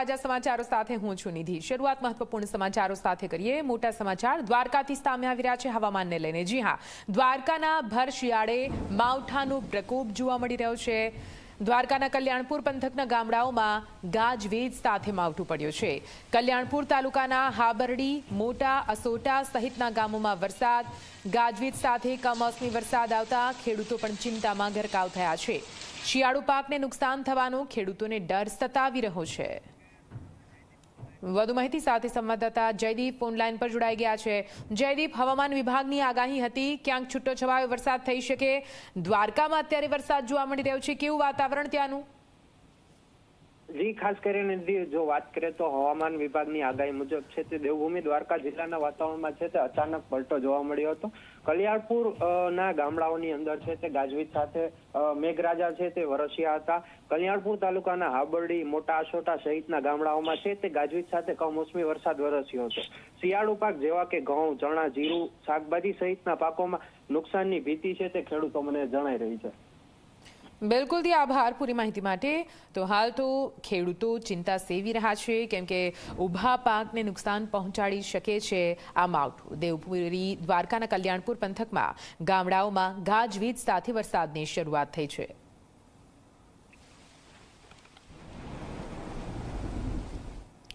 તાજા સમાચારો સાથે હું છું નિધિ. શરૂઆત મહત્વપૂર્ણ સમાચારો સાથે કરીએ. મોટા સમાચાર દ્વારકાથી સામે આવી રહ્યા છે હવામાનને લઈને. જી હા, દ્વારકાના ભર શિયાળે માવઠાનો પ્રકોપ જોવા મળી રહ્યો છે. દ્વારકાના કલ્યાણપુર પંથકના ગામડાઓમાં ગાજવીજ સાથે માવઠું પડ્યું છે. કલ્યાણપુર તાલુકાના હાબરડી, મોટા અસોટા સહિતના ગામોમાં વરસાદ, ગાજવીજ સાથે કમોસમી વરસાદ આવતા ખેડૂતો પણ ચિંતામાં ગરકાવ થયા છે. શિયાળુ પાકને નુકસાન થવાનો ખેડૂતોને ડર સતાવી રહ્યો છે. વધુ માહિતી સાથે સંવાદદાતા જયદીપ ફોનલાઈન પર જોડાઈ ગયા છે. જયદીપ, હવામાન વિભાગની આગાહી હતી, ક્યાંક છૂટો છવાયો વરસાદ થઈ શકે? દ્વારકામાં અત્યારે વરસાદ જોવા મળી રહ્યો છે. કેવું વાતાવરણ ત્યાંનું? જી, ખાસ કરીને જો વાત કરીએ તો હવામાન વિભાગની આગાહી મુજબ છે તે દેવભૂમિ દ્વારકા જિલ્લાના વાતાવરણમાં છે તે અચાનક પલટો જોવા મળ્યો હતો. કલિયાળપુર ના ગામડાઓની અંદર છે તે ગાજવીજ સાથે મેઘરાજા છે તે વરસ્યા હતા. કલ્યાણપુર તાલુકાના હાબરડી, મોટા આસોટા સહિતના ગામડાઓમાં છે તે ગાજવીજ સાથે કમોસમી વરસાદ વરસ્યો હતો. શિયાળુ પાક જેવા કે ઘઉં, ચણા, જીરું, શાકભાજી સહિતના પાકોમાં નુકસાનની ભીતિ છે તે ખેડૂતો મને જણાઈ રહી છે. બિલકુલથી આભાર પૂરી માહિતી માટે. તો હાલ તો ખેડૂતો ચિંતા સેવી રહ્યા છે, કેમ કે ઊભા પાકને નુકસાન પહોંચાડી શકે છે આ માવઠું. દેવપુરી દ્વારકાના કલ્યાણપુર પંથકમાં ગામડાઓમાં ગાજવીજ સાથે વરસાદની શરૂઆત થઈ છે.